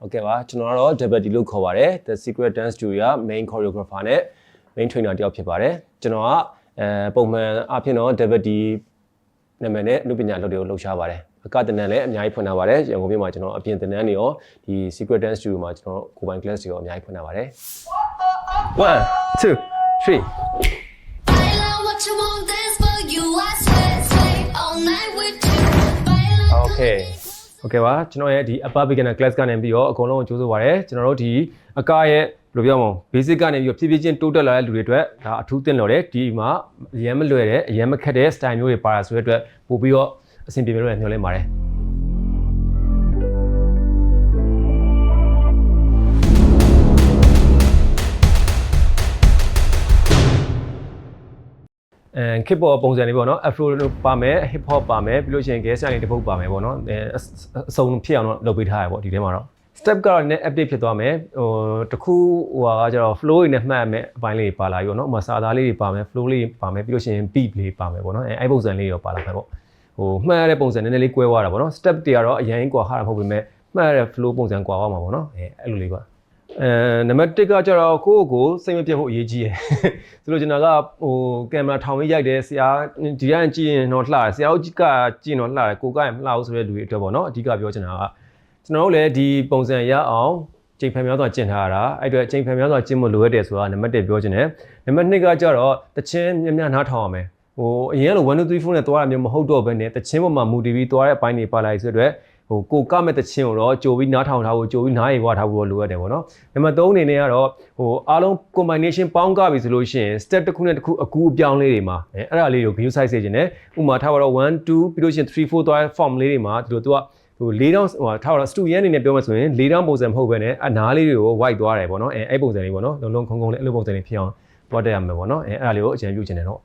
ဟုတ်ကဲ့ပါကျွန်တော်ကတော့ Double D လို့ခေါ်ပါတယ် The Secret Dance Studio main choreographer နဲ့ main trainer တယောက်ဖြစ်ပါတယ်ကျွန်တော်ကအဲပုံမှန်အဖြစ်တော့ Double D နာမည်နဲ့အနုပညာလုပ်တွေကိုလှုပ်ရှားပါတယ်အကတနန်လည်းအများကြီးဖွင့်ထားပါတယ်ရန်ကုန်မြို့မှာကျွန်တော်အပြင်တနန်တွေရောဒီ Secret Dance Studio မှာကျွန်တော်ကိုယ်ပိုင် class တွေရောအများကြီးဖွင့်ထားပါတယ်1 2 3 Baila ဟုတ်ကဲ့ပါကျွန်တော်ရဲ့ဒီ upper beginner class ကနေပြီးတော့အကုန်လုံးကိုကြိုးဆိုပါရယ်ကျွန်တော်တို့ဒီအကရဲ့ဘယ်လိုပြောမလဲ basic ကနေပြီးတော့ဖြည်းဖြည်းချင်းတိုးတက်လာတဲ့လူတွေအတွက်ဒါအထူးသင့်တော်တယ်ဒီမှာအရင်မလွယ်တဲ့အရင်မခက်တဲ့ style မျိုးတွေပါတာဆိုတဲ့အတွက်ပို့ပြီးတော့အဆင်ပြေမယ်လို့လည်းမျှော်လင့်ပါတယ် အဲ hip hop ပုံစံလေးပေါ့နော် afro လို့ပါမယ် hip hop ပါမယ်ပြီးလို့ရှိရင် gas လေးတစ်ပုတ်ပါမယ်ပေါ့နော်အဲအအစုံဖြစ်အောင်တော့လုပ်ပေးထားရပေါ့ဒီထဲမှာတော့ step ကတော့နည်း update ဖြစ်သွားမယ်ဟိုတခုဟိုဟာကကျတော့ flow တွေနဲ့မှတ်မယ်အပိုင်းလေးတွေပါလာပြီပေါ့နော်ဥပမာစာသားလေးတွေပါမယ် flow လေးတွေပါမယ်ပြီးလို့ရှိရင် beat လေးပါမယ်ပေါ့နော်အဲအဲ့ပုံစံလေးတွေပါလာမယ်ပေါ့ဟိုမှတ်ရတဲ့ပုံစံနည်းနည်းလေးကွဲသွားတာပေါ့နော် step တွေကတော့အရင်ကွာဟာတာမဟုတ်ပေမဲ့မှတ်ရတဲ့ flow ပုံစံကွာသွားမှာပေါ့နော်အဲအဲ့လိုလေးပါ အဲနံပါတ်1ကကျတော့ကိုယ့်ကိုယ်စိတ်မပြတ်ဖို့အရေးကြီးရယ်ဆိုလို့ကျွန်တော်ကဟိုကင်မရာထောင်ပြီးရိုက်တယ်ဆရာဒီကကြည့်ရင်တော့လှတယ်ဆရာကြီးကကြည့်ရင်တော့လှတယ်ကိုကရင်မလှဘူးဆိုတဲ့လူတွေအတွက်ပေါ့နော်အဓိကပြောချင်တာကကျွန်တော်တို့လည်းဒီပုံစံရအောင်ချိန်ဖန်များစွာကျင့်ထားရတာအဲ့အတွက်ချိန်ဖန်များစွာကျင့်ဖို့လိုအပ်တယ်ဆိုတာနံပါတ်1ပြောချင်တယ်နံပါတ်2ကကျတော့တချင်းများများနားထောင်ရမယ်ဟိုအရင်ကလို1 2 3 4နဲ့သွားရမျိုးမဟုတ်တော့ဘဲနဲ့တချင်းပေါ်မှာမူတည်ပြီးသွားတဲ့အပိုင်းတွေပါလာပြီဆိုတော့ ဟိုကိုကမဲ့တချင်းကိုတော့ကြိုပြီးနားထောင်ထားဖို့ကြိုပြီးနားရေဝါထားဖို့လိုအပ်တယ်ပေါ့နော်နံပါတ်3အနေနဲ့ကတော့ဟိုအားလုံး combination ပေါင်းကပြီဆိုလို့ရှိရင် step တစ်ခုနဲ့တစ်ခုအကူအပြောင်းလေးတွေမှာအဲအဲ့ဒါလေးကို view size စေခြင်းနဲ့ဥပမာထားပါတော့1 2ပြီးလို့ရှိရင်3 4သွား form လေးတွေမှာဒီလိုသူကဟို၄တောင်းဟိုထားပါတော့ student အနေနဲ့ပြောမှဆိုရင်၄တောင်းပုံစံမဟုတ်ဘဲနဲ့အနားလေးတွေကို white သွားတယ်ပေါ့နော်အဲအဲ့ပုံစံလေးပေါ့နော်လုံးလုံးခုံခုံလေးအဲ့လိုပုံစံလေးဖြစ်အောင်သွားတက်ရမယ်ပေါ့နော်အဲအဲ့ဒါလေးကိုအကြံပြုချင်တယ်တော့